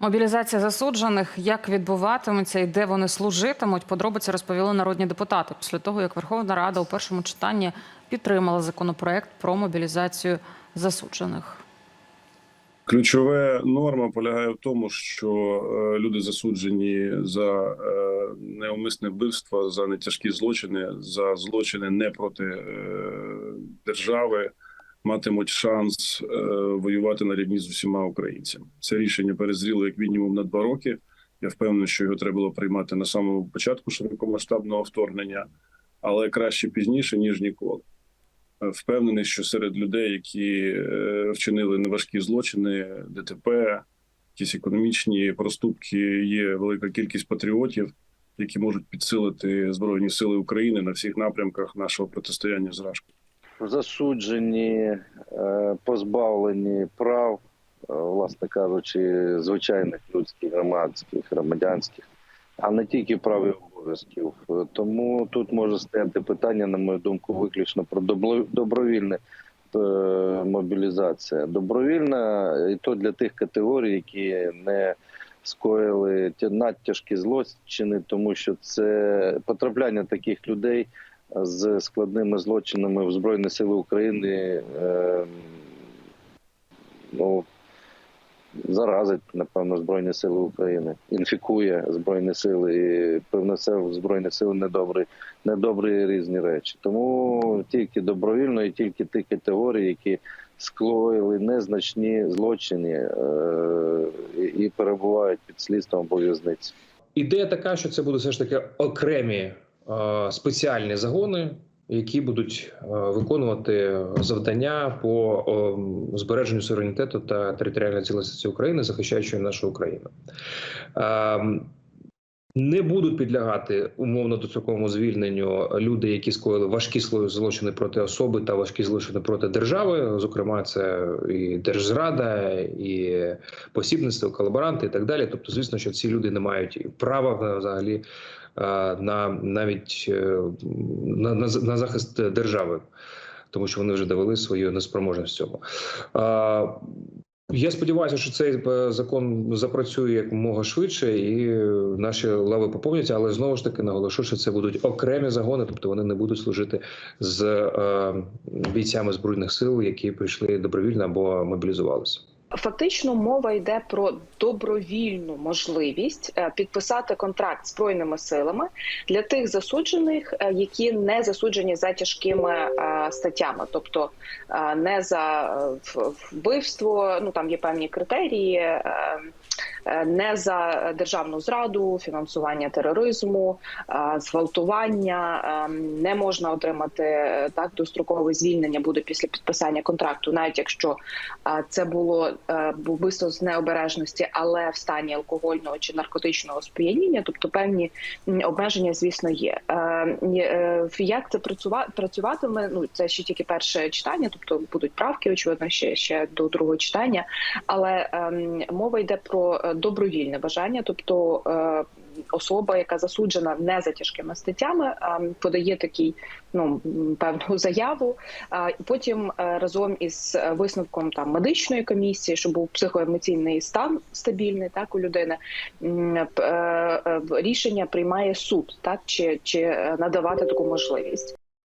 Мобілізація засуджених, як відбуватиметься і де вони служитимуть, подробиці розповіли народні депутати після того, як Верховна Рада у першому читанні підтримала законопроект про мобілізацію засуджених. Ключова норма полягає в тому, що е, люди засуджені за е, неумисне вбивство, за нетяжкі злочини, за злочини не проти е, держави, матимуть шанс е, воювати на рівні з усіма українцями. Це рішення перезріло як мінімум на два роки. Я впевнений, що його треба було приймати на самому початку широкомасштабного вторгнення, але краще пізніше ніж ніколи. Е, Впевнений, що серед людей, які е, вчинили неважкі злочини, ДТП, якісь економічні проступки, є велика кількість патріотів, які можуть підсилити збройні сили України на всіх напрямках нашого протистояння з Рашкою. Засуджені, е, позбавлені прав, е, власне кажучи, звичайних людських, громадських, громадянських, а не тільки прав і обов'язків. Е, Тому тут може стояти питання, на мою думку, виключно про добровільне мобілізація. Добровільна і то для тих категорій, які не скоїли надтяжкі злочини, тому що це потрапляння таких людей з складними злочинами в Збройні Сили України е, ну, заразить, напевно, Збройні Сили України, інфікує Збройні Сили і привнесе в Збройні Сили недобрі, недобрі різні речі. Тому тільки добровільно і тільки ті категорії, які скоїли незначні злочини е, і, перебувають під слідством або в'язниці. Ідея така, що це будуть все ж таки окремі спеціальні загони, які будуть е, виконувати завдання по е, збереженню суверенітету та територіальної цілісності України, захищаючи нашу Україну. Е, не будуть підлягати умовно достроковому звільненню люди, які скоїли важкі зло- злочини проти особи та важкі злочини проти держави. Зокрема, це і держзрада, і посібництво, колаборанти і так далі. Тобто, звісно, що ці люди не мають права е, взагалі е, на навіть е, на, на, на захист держави, тому що вони вже довели свою неспроможність в цьому. Я сподіваюся, що цей е, закон запрацює якомога швидше, і е, наші лави поповняться. Але знову ж таки наголошу, що це будуть окремі загони, тобто вони не будуть служити з е, бійцями збройних сил, які прийшли добровільно або мобілізувалися. Фактично мова йде про добровільну можливість е, підписати контракт збройними силами для тих засуджених, е, які не засуджені за тяжкими е, статтями, тобто не за вбивство. Ну там є певні критерії. Е, Не за державну зраду, фінансування тероризму, е, зґвалтування е, не можна отримати так дострокове звільнення буде після підписання контракту, навіть якщо Це було вбивство з необережності, але в стані алкогольного чи наркотичного сп'яніння, тобто певні обмеження, звісно, є. Е, е, Як це працюва- працюватиме? Ну це ще тільки перше читання, тобто будуть правки, очевидно, ще ще до другого читання. Але ем, мова йде про е, добровільне бажання, тобто. Особа, яка засуджена не за тяжкими статтями, подає такий ну певну заяву. І потім е, разом із е, висновком там медичної комісії, щоб був психоемоційний стан стабільний, так у людини е, рішення приймає суд, так чи, чи надавати таку можливість.